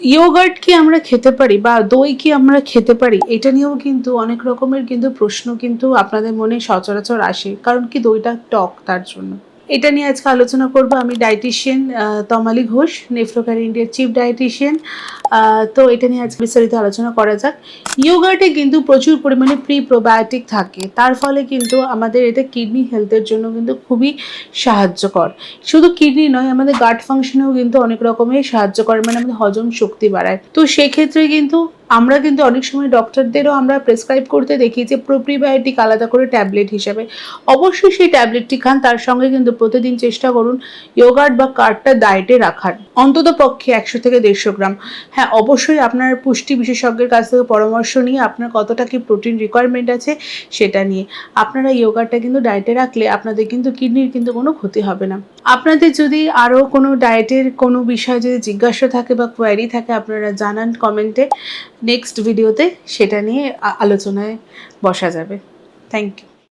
Yogurt কি আমরা খেতে পারি বা দই কি আমরা খেতে পারি, এটা নিয়েও কিন্তু অনেক রকমের কিন্তু প্রশ্ন কিন্তু আপনাদের মনে সচরাচর আসে। কারণ কি দইটা টক তার জন্য। এটা নিয়ে আজকে আলোচনা করব আমি ডায়েটিশিয়ান তমালি ঘোষ, নেফ্রোকার ইন্ডিয়ার চিফ ডায়েটিশিয়ান তো এটা নিয়ে আজকে বিস্তারিত আলোচনা করা যাক। ইয়োগার্টে কিন্তু প্রচুর পরিমাণে প্রি প্রোবায়োটিক থাকে। তার ফলে কিন্তু আমাদের এটা কিডনি হেলথের জন্য কিন্তু খুবই সাহায্যকর। শুধু কিডনি নয়, আমাদের গাট ফাংশনেও কিন্তু অনেক রকমের সাহায্য করে মানে আমাদের হজম শক্তি বাড়ায়। তো সেক্ষেত্রে কিন্তু আমরা কিন্তু অনেক সময় ডক্টরদেরও আমরা প্রেসক্রাইব করতে দেখি যে প্রোপ্রিবায়োটিক আলাদা করে ট্যাবলেট হিসাবে। অবশ্যই সেই ট্যাবলেটটি খান, তার সঙ্গে কিন্তু প্রতিদিন চেষ্টা করুন ইয়োগার্ট বা কার্ডটা ডায়েটে রাখার। অন্তত পক্ষে একশো থেকে দেড়শো গ্রাম। হ্যাঁ অবশ্যই আপনার পুষ্টি বিশেষজ্ঞের কাছ থেকে পরামর্শ নিয়ে আপনার কতটা কি প্রোটিন রিকোয়ারমেন্ট আছে সেটা নিয়ে। আপনারা ইয়োগাটা কিন্তু ডায়েটে রাখলে আপনাদের কিন্তু কিডনির কিন্তু কোনো ক্ষতি হবে না। আপনাদের যদি আরও কোনো ডায়েটের কোনো বিষয়ে যদি জিজ্ঞাসা থাকে বা কোয়ারি থাকে, আপনারা জানান কমেন্টে নেক্সট ভিডিওতে সেটা নিয়ে আলোচনায় বসা যাবে। Thank you